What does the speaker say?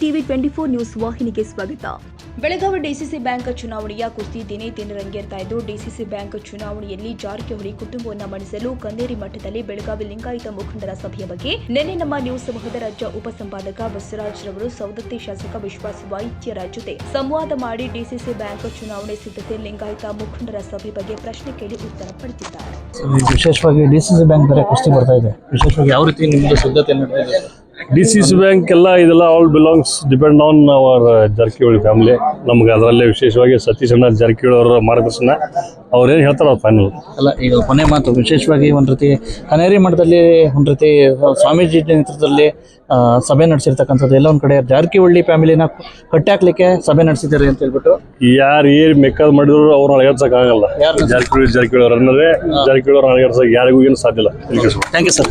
TV twenty four news ವಾಹಿನಿಗೆ ಸ್ವಾಗತ. Belagavi DCC bank ಚುನಾವಣೆಯ ಕುಸ್ತಿ ದಿನೇ ದಿನ ರಂಗೇರ್ತಾ ಇದ್ದು ಡಿಸಿಸಿ ಬ್ಯಾಂಕ್ ಚುನಾವಣೆಯಲ್ಲಿ ಜಾರಕಿಹೊಳಿ ಕುಟುಂಬವನ್ನು ಮಣಿಸಲು ಕನ್ನೇರಿ ಮಠದಲ್ಲಿ ಬೆಳಗಾವಿ ಲಿಂಗಾಯತ ಮುಖಂಡರ ಸಭೆಯ ಬಗ್ಗೆ ನಿನ್ನೆ ನಮ್ಮ ನ್ಯೂಸ್ ಸಮೂಹದ ರಾಜ್ಯ ಉಪಸಂಪಾದಕ ಬಸವರಾಜ್ ರವರು ಸೌದತ್ತಿ ಶಾಸಕ ವಿಶ್ವಾಸ ವೈದ್ಯರ ಜೊತೆ ಸಂವಾದ ಮಾಡಿ ಡಿಸಿಸಿ ಬ್ಯಾಂಕ್ ಚುನಾವಣೆ ಸಿದ್ಧತೆ ಲಿಂಗಾಯತ ಮುಖಂಡರ ಸಭೆ ಬಗ್ಗೆ ಪ್ರಶ್ನೆ ಕೇಳಿ ಉತ್ತರ ಪಡೆದಿದ್ದಾರೆ. ವಿಶೇಷವಾಗಿ ಡಿ ಸಿ ಸಿ ಬ್ಯಾಂಕ್ ಕುಸ್ತಿ ಬರ್ತಾ ಇದೆ. ವಿಶೇಷವಾಗಿ ಯಾವ ರೀತಿ ನಿಮ್ಮದು ಸಿದ್ಧತೆ ನಡೀತಾ ಇದೆ? ಡಿ ಸಿ ಸಿ ಬ್ಯಾಂಕ್ ಎಲ್ಲ ಇದೆಲ್ಲ all belongs depend on hour Jarkiholi family ನಮ್ಗೆ ಅದರಲ್ಲೇ ವಿಶೇಷವಾಗಿ ಸತೀಶ್ ಅಣ್ಣ ಜಾರಕಿಹೊಳಿ ಅವರ ಮಾರ್ಗದರ್ಶನ. ಅವ್ರೇನು ಹೇಳ್ತಾರೆ ಅದು ಫೈನಲ್ ಅಲ್ಲ ಈಗ ಕೊನೆ ಮಾತು ವಿಶೇಷವಾಗಿ ಒಂದು ರೀತಿ ಕನೇರಿ ಮಠದಲ್ಲಿ ಒಂದು ರೀತಿ ಸ್ವಾಮೀಜಿ ನೇತೃತ್ವದಲ್ಲಿ ಸಭೆ ನಡೆಸಿರ್ತಕ್ಕಂಥದ್ದು ಎಲ್ಲ ಒಂದು ಕಡೆ ಜಾರಕಿಹೊಳಿ ಫ್ಯಾಮಿಲಿನ ಕಟ್ಟಾಕ್ಲಿಕ್ಕೆ ಸಭೆ ನಡೆಸಿದ್ದಾರೆ ಅಂತ ಹೇಳ್ಬಿಟ್ಟು. ಯಾರು ಏನು ಮೆಕ್ಕದ್ ಮಾಡಿದ್ರು ಅವ್ರನ್ನ ಅಳಗಡ್ಸಕ್ ಆಗಲ್ಲ? ಜಾರಕಿಹೊಳಿ ಜಾರಕಿಹೊಳಿ ಅವ್ರ ಅನ್ನೋದೇ ಜಾರಕಿಹೊಳಿ ಅವ್ರನ್ನ ಅಳಗಡ್ಸಕ್ ಯಾರಿಗೂ ಏನು ಸಾಧ್ಯ ಇಲ್ಲ. Thank you sir